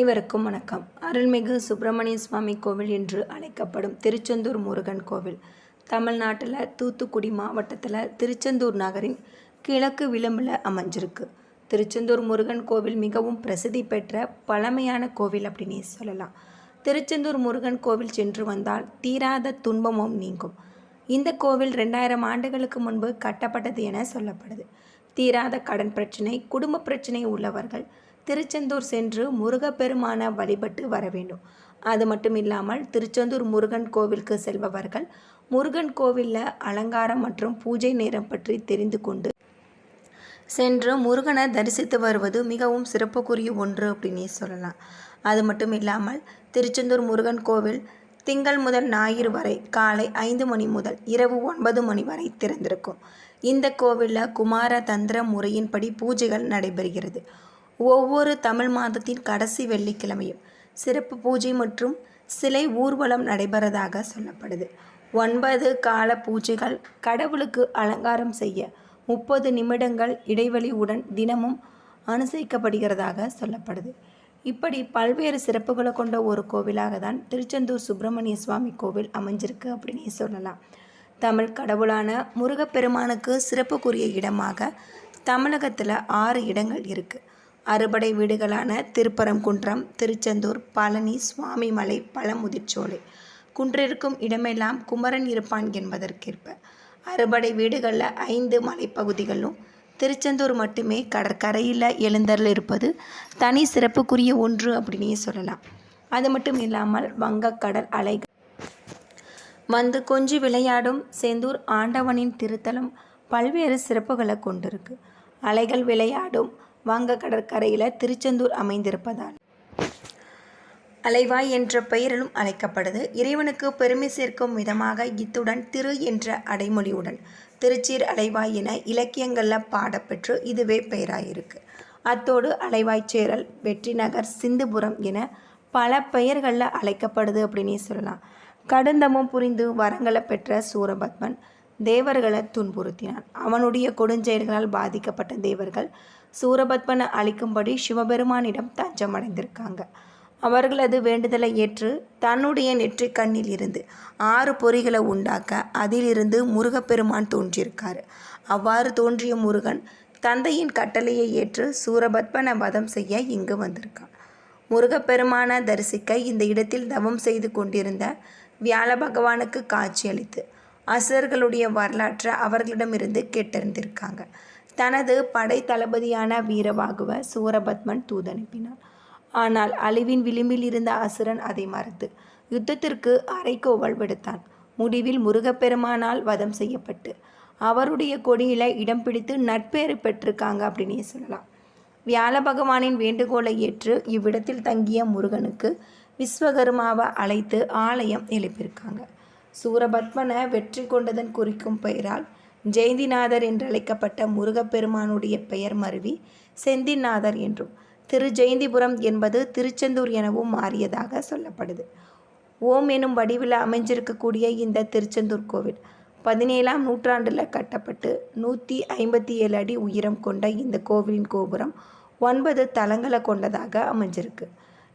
அனைவருக்கும் வணக்கம். அருள்மிகு சுப்பிரமணிய சுவாமி கோவில் என்று அழைக்கப்படும் திருச்செந்தூர் முருகன் கோவில். தமிழ்நாட்டில் தூத்துக்குடி மாவட்டத்தில் திருச்செந்தூர் நகரின் கிழக்கு விளிம்பில் அமைஞ்சிருக்கு. திருச்செந்தூர் முருகன் கோவில் மிகவும் பிரசித்தி பெற்ற பழமையான கோவில் அப்படின்னே சொல்லலாம். திருச்செந்தூர் முருகன் கோவில் சென்று வந்தால் தீராத துன்பமும் நீங்கும். இந்த கோவில் ரெண்டாயிரம் ஆண்டுகளுக்கு முன்பு கட்டப்பட்டது என சொல்லப்படுது. தீராத கடன் பிரச்சனை குடும்ப பிரச்சனை உள்ளவர்கள் திருச்செந்தூர் சென்று முருகப்பெருமான வழிபட்டு வர வேண்டும். அது மட்டும் இல்லாமல் திருச்செந்தூர் முருகன் கோவிலுக்கு செல்பவர்கள் முருகன் கோவிலில் அலங்காரம் மற்றும் பூஜை நேரம் பற்றி தெரிந்து கொண்டு சென்று முருகனை தரிசித்து வருவது மிகவும் சிறப்புக்குரிய ஒன்று அப்படின்னே சொல்லலாம். அது மட்டும் இல்லாமல் திருச்செந்தூர் முருகன் கோவில் திங்கள் முதல் ஞாயிறு வரை காலை ஐந்து மணி முதல் இரவு ஒன்பது மணி வரை திறந்திருக்கும். இந்த கோவிலில் குமார தந்திர முறையின்படி பூஜைகள் நடைபெறுகிறது. ஒவ்வொரு தமிழ் மாதத்தின் கடைசி வெள்ளிக்கிழமையும் சிறப்பு பூஜை மற்றும் சிலை ஊர்வலம் நடைபெறதாக சொல்லப்படுது. ஒன்பது கால பூஜைகள் கடவுளுக்கு அலங்காரம் செய்ய முப்பது நிமிடங்கள் இடைவெளியுடன் தினமும் அனுசரிக்கப்படுகிறதாக சொல்லப்படுது. இப்படி பல்வேறு சிறப்புகளை கொண்ட ஒரு கோவிலாக தான் திருச்செந்தூர் சுப்பிரமணிய சுவாமி கோவில் அமைஞ்சிருக்கு அப்படின்னு சொல்லலாம். தமிழ் கடவுளான முருகப்பெருமானுக்கு சிறப்புக்குரிய இடமாக தமிழகத்தில் ஆறு இடங்கள் இருக்குது அறுபடை வீடுகளான திருப்பரங்குன்றம் திருச்செந்தூர் பழனி சுவாமிமலை பழமுதிர்ச்சோலை குன்றிருக்கும் இடமெல்லாம் குமரன் இருப்பான் என்பதற்கேற்ப. அறுபடை வீடுகளில் ஐந்து மலைப்பகுதிகளும் திருச்செந்தூர் மட்டுமே கடற்கரையில் எழுந்தரில் இருப்பது தனி சிறப்புக்குரிய ஒன்று அப்படின்னே சொல்லலாம். அது மட்டும் இல்லாமல் வங்கக்கடல் அலைகள் வந்து கொஞ்சி விளையாடும் செந்தூர் ஆண்டவனின் திருத்தலம் பல்வேறு சிறப்புகளை கொண்டிருக்கு. அலைகள் விளையாடும் வங்க கடற்கரையில் திருச்செந்தூர் அமைந்திருப்பதால். அலைவாய் என்ற பெயரிலும் அழைக்கப்படுது. இறைவனுக்கு பெருமை சேர்க்கும் விதமாக இத்துடன் திரு என்ற அடைமொழியுடன் திருச்சீர் அலைவாய் என இலக்கியங்களில் பாடப்பெற்று இதுவே பெயராயிருக்கு. அத்தோடு அலைவாய் சேரல் வெற்றி நகர் சிந்துபுரம் என பல பெயர்களில் அழைக்கப்படுது அப்படின்னே சொல்லலாம். கடுந்தமும் புரிந்து வரங்களை பெற்ற சூரபத்மன் தேவர்களை துன்புறுத்தினான். அவனுடைய கொடுஞ்செயல்களால் பாதிக்கப்பட்ட தேவர்கள் சூரபத்மனை அழிக்கும்படி சிவபெருமானிடம் தஞ்சமடைந்திருக்காங்க. அவர்களது வேண்டுதலை ஏற்று தன்னுடைய நெற்றி கண்ணில் இருந்து ஆறு பொறிகளை உண்டாக்க அதிலிருந்து முருகப்பெருமான் தோன்றியிருக்காரு. அவ்வாறு தோன்றிய முருகன் தந்தையின் கட்டளையை ஏற்று சூரபத்மனை வதம் செய்ய இங்கு வந்திருக்கான் முருகப்பெருமான தரிசிக்க இந்த இடத்தில் தவம் செய்து கொண்டிருந்த வியாழ பகவானுக்கு காட்சியளித்து அசுரர்களுடைய வரலாற்றை அவர்களிடமிருந்து கேட்டறிந்திருக்காங்க. தனது படை தளபதியான வீரபாகுவ சூரபத்மன் தூதனுப்பினான் ஆனால் அழிவின் விளிம்பில் இருந்த அசுரன் அதை மறந்து யுத்தத்திற்கு அரைக்கோவல் விடுத்தான். முடிவில் முருகப்பெருமானால் வதம் செய்யப்பட்டு அவருடைய கொடியில் இடம் பிடித்து நட்பேறு பெற்றிருக்காங்க அப்படின்னே சொல்லலாம். வியாழ பகவானின் வேண்டுகோளை ஏற்று இவ்விடத்தில் தங்கிய முருகனுக்கு விஸ்வகர்மாவை அழைத்து ஆலயம் எழுப்பியிருக்காங்க. சூரபத்மனை வெற்றி கொண்டதன் குறிக்கும் பெயரால் ஜெயந்திநாதர் என்றழைக்கப்பட்ட முருகப்பெருமானுடைய பெயர் மருவி செந்திநாதர் என்றும் திரு ஜெயந்திபுரம் என்பது திருச்செந்தூர் எனவும் மாறியதாக சொல்லப்படுது. ஓம் எனும் வடிவில் அமைஞ்சிருக்கக்கூடிய இந்த திருச்செந்தூர் கோவில் பதினேழாம் நூற்றாண்டில் கட்டப்பட்டு நூற்றி ஐம்பத்தி ஏழு அடி உயரம் கொண்ட இந்த கோவிலின் கோபுரம் ஒன்பது தலங்களை கொண்டதாக அமைஞ்சிருக்கு.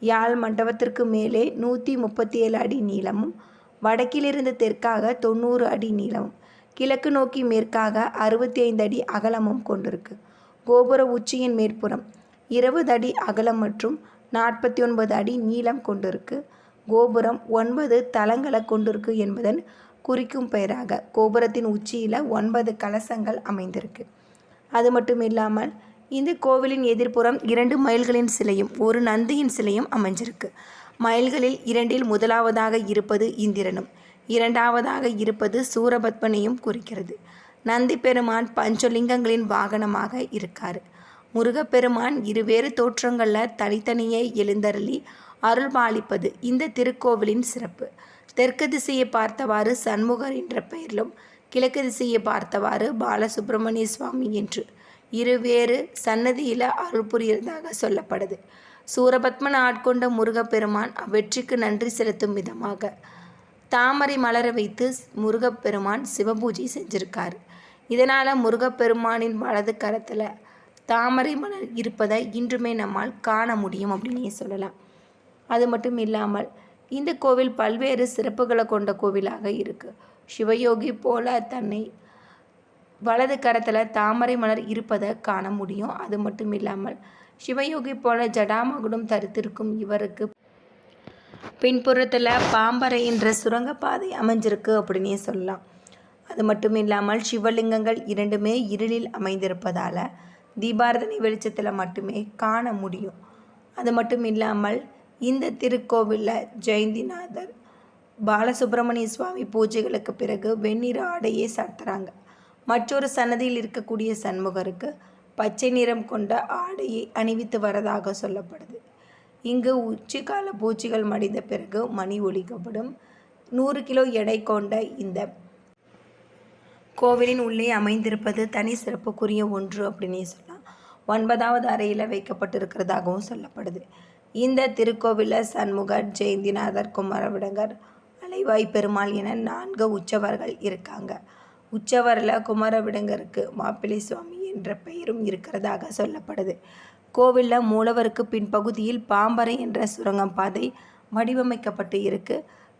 யாழ் மண்டபத்திற்கு மேலே நூற்றி முப்பத்தி ஏழு அடி நீளமும் வடக்கிலிருந்து தெற்காக தொண்ணூறு அடி நீளமும் கிழக்கு நோக்கி மேற்காக அறுபத்தி ஐந்து அடி அகலமும் கொண்டிருக்கு. கோபுர உச்சியின் மேற்புறம் இருபது அடி அகலம் மற்றும் நாற்பத்தி ஒன்பது அடி நீளம் கொண்டிருக்கு. கோபுரம் ஒன்பது தளங்களை கொண்டிருக்கு என்பதன் குறிக்கும் பெயராக கோபுரத்தின் உச்சியில் ஒன்பது கலசங்கள் அமைந்திருக்கு. அது மட்டும் இல்லாமல் இந்த கோவிலின் எதிர்ப்புறம் இரண்டு மயில்களின் சிலையும் ஒரு நந்தியின் சிலையும் அமைஞ்சிருக்கு. மயில்களில் இரண்டில் முதலாவதாக இருப்பது இந்திரனும். இரண்டாவதாக இருப்பது சூரபத்மனையும் குறிக்கிறது. நந்தி பெருமான் பஞ்சலிங்கங்களின் வாகனமாக இருக்கார். முருகப்பெருமான் இருவேறு தோற்றங்களில் தனித்தனியே எழுந்தருளி அருள் பாலிப்பது இந்த திருக்கோவிலின் சிறப்பு. தெற்கு திசையை பார்த்தவாறு சண்முகர் என்ற பெயரிலும் கிழக்கு திசையை பார்த்தவாறு பாலசுப்பிரமணிய சுவாமி என்று இருவேறு சன்னதியில் அருள் புரியதாக சொல்லப்படுது. சூரபத்மன் ஆட்கொண்ட முருகப்பெருமான் அவ்வெற்றிக்கு நன்றி செலுத்தும் விதமாக தாமரை மலர வைத்து முருகப்பெருமான் சிவபூஜை செஞ்சுருக்கார். இதனால் முருகப்பெருமானின் வலது கரத்தில் தாமரை மலர் இருப்பதை இன்றுமே நம்மால் காண முடியும் அப்படின்னே சொல்லலாம். அது மட்டும் இல்லாமல் இந்த கோவில் பல்வேறு சிறப்புகளை கொண்ட கோவிலாக இருக்குது சிவயோகி போல தன்னை வலது கரத்தில் தாமரை மலர் இருப்பதை காண முடியும். அது மட்டும் இல்லாமல் சிவயோகி போல ஜடாமகுடம் தரித்திருக்கும் இவருக்கு பின்புறத்தில் பாம்பரை என்ற சுரங்கப்பாதை அமைஞ்சிருக்கு அப்படின்னே சொல்லலாம். அது மட்டும் இல்லாமல் சிவலிங்கங்கள் இரண்டுமே இருளில் அமைந்திருப்பதால் தீபாரதனை வெளிச்சத்தில் மட்டுமே காண முடியும். அது மட்டும் இல்லாமல் இந்த திருக்கோவிலில் ஜெயந்திநாதர் பாலசுப்பிரமணிய சுவாமி பூஜைகளுக்கு பிறகு வெண்ணிற ஆடையே சாத்துறாங்க. மற்றொரு சன்னதியில் இருக்கக்கூடிய சண்முகருக்கு பச்சை நிறம் கொண்ட ஆடையை அணிவித்து வரதாக சொல்லப்படுது. இங்கு உச்சிக்கால பூச்சிகள் மடிந்த பிறகு மணி ஒழிக்கப்படும் நூறு கிலோ எடை கொண்ட இந்த கோவிலின் உள்ளே அமைந்திருப்பது தனி சிறப்புக்குரிய ஒன்று அப்படின்னே சொல்லலாம். ஒன்பதாவது அறையில் வைக்கப்பட்டிருக்கிறதாகவும் சொல்லப்படுது. இந்த திருக்கோவிலில் சண்முகர் ஜெயந்திநாதர் குமரவிடங்கர் அலைவாய் பெருமாள் என நான்கு உற்சவர்கள் இருக்காங்க. உற்சவரில் குமரவிடங்கருக்கு மாப்பிள்ளை சுவாமி என்ற பெயரும் இருக்கிறதாக சொல்லப்படுது. கோவிலில் மூலவருக்கு பின்பகுதியில் பாம்பரை என்ற சுரங்கம் பாதை வடிவமைக்கப்பட்டு இருக்கு.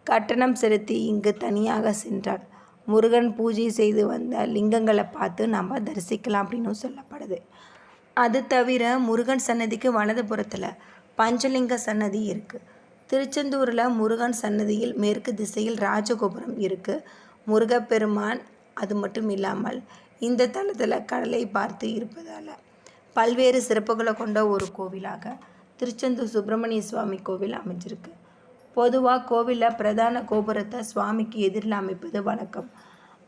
கட்டணம் செலுத்தி இங்கு தனியாக சென்றால் முருகன் பூஜை செய்து வந்த லிங்கங்களை பார்த்து நம்ம தரிசிக்கலாம் அப்படின்னு சொல்லப்படுது. அது தவிர முருகன் சன்னதிக்கு வலதுபுறத்தில் பஞ்சலிங்க சன்னதி இருக்குது திருச்செந்தூரில் முருகன் சன்னதியில் மேற்கு திசையில் ராஜகோபுரம் இருக்குது முருகப்பெருமான் அது மட்டும் இல்லாமல் இந்த தளத்தில் கடலை பார்த்து இருப்பதால். பல்வேறு சிறப்புகளை கொண்ட ஒரு கோவிலாக திருச்செந்தூர் சுப்பிரமணிய சுவாமி கோவில் அமைஞ்சிருக்கு. பொதுவாக கோவிலில் பிரதான கோபுரத்தை சுவாமிக்கு எதிரில் அமைப்பது வழக்கம்.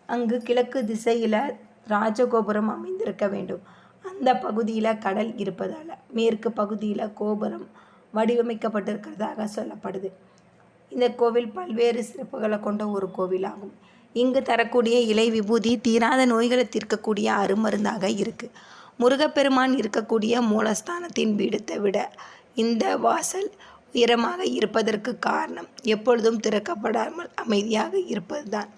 அங்கு கிழக்கு திசையில் ராஜகோபுரம் அமைந்திருக்க வேண்டும். அந்த பகுதியில் கடல் இருப்பதால் மேற்கு பகுதியில் கோபுரம் வடிவமைக்கப்பட்டிருக்கிறதாக சொல்லப்படுது. இந்த கோவில் பல்வேறு சிறப்புகளை கொண்ட ஒரு கோவிலாகும். இங்கு தரக்கூடிய இலை விபூதி தீராத நோய்களை தீர்க்கக்கூடிய அருமருந்தாக இருக்குது முருகப்பெருமான் இருக்கக்கூடிய மூலஸ்தானத்தின் பீடத்தை விட இந்த வாசல் உயரமாக இருப்பதற்கு காரணம் எப்பொழுதும் திறக்கப்படாமல் அமைதியாக இருப்பதுதான்.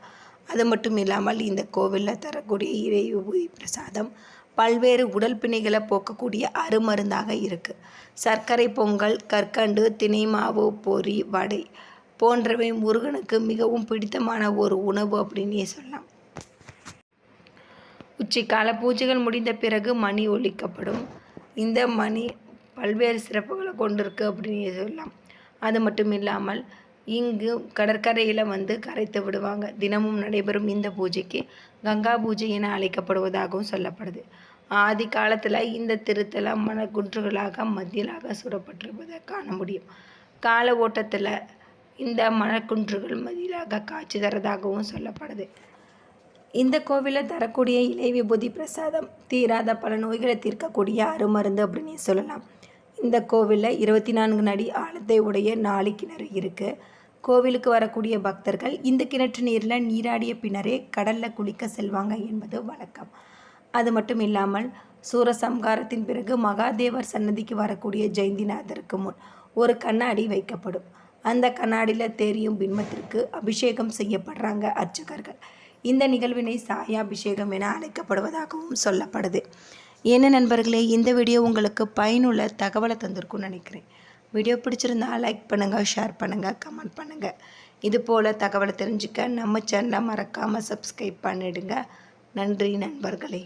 அது மட்டும் இல்லாமல் இந்த கோவிலில் தரக்கூடிய இறை விபூதி பிரசாதம் பல்வேறு உடல் பிணைகளை போக்கக்கூடிய அருமருந்தாக இருக்குது சர்க்கரை பொங்கல் கற்கண்டு தினை மாவு பொரி வடை போன்றவை முருகனுக்கு மிகவும் பிடித்தமான ஒரு உணவு அப்படின்னே சொல்லலாம். உச்சிக்கால பூஜைகள் முடிந்த பிறகு மணி ஒலிக்கப்படும் இந்த மணி பல்வேறு சிறப்புகளை கொண்டிருக்கு அப்படின்னு சொல்லலாம். அது மட்டும் இல்லாமல் இங்கு கடற்கரையில் வந்து கரைத்து விடுவாங்க. தினமும் நடைபெறும் இந்த பூஜைக்கு கங்கா பூஜை என அழைக்கப்படுவதாகவும் சொல்லப்படுது. ஆதி காலத்தில் இந்த திருத்தலம் மணக்குன்றுகளாக மத்தியலாக சுடப்பட்டிருப்பதை காண முடியும். கால ஓட்டத்தில் இந்த மணக்குன்றுகள் மதிலாக காட்சி தரதாகவும் சொல்லப்படுது. இந்த கோவிலில் தரக்கூடிய இலை விபூதி பிரசாதம் தீராத பல நோய்களை தீர்க்கக்கூடிய அருமருந்து அப்படின்னு சொல்லலாம். இந்த கோவிலில் இருபத்தி நான்கு நடி ஆழத்தை உடைய நாலு கிணறு இருக்குது கோவிலுக்கு வரக்கூடிய பக்தர்கள் இந்த கிணற்று நீரில் நீராடிய பின்னரே கடலில் குளிக்க செல்வாங்க என்பது வழக்கம். அது மட்டும் இல்லாமல் சூரசம்காரத்தின் பிறகு மகாதேவர் சன்னதிக்கு வரக்கூடிய ஜெயந்திநாதருக்கு முன் ஒரு கண்ணாடி வைக்கப்படும். அந்த கண்ணாடியில் தெரியும் பின்மத்திற்கு அபிஷேகம் செய்யப்படுறாங்க அர்ச்சகர்கள். இந்த நிகழ்வினை சாயாபிஷேகம் என அழைக்கப்படுவதாகவும் சொல்லப்படுது. என்ன நண்பர்களே இந்த வீடியோ உங்களுக்கு பயனுள்ள தகவலை தந்திருக்கும்னு நினைக்கிறேன். வீடியோ பிடிச்சிருந்தா லைக் பண்ணுங்கள் ஷேர் பண்ணுங்கள் கமெண்ட் பண்ணுங்கள் இது போல் தகவலை தெரிஞ்சுக்க நம்ம சேனலை மறக்காமல் சப்ஸ்கிரைப் பண்ணிடுங்க. நன்றி நண்பர்களே.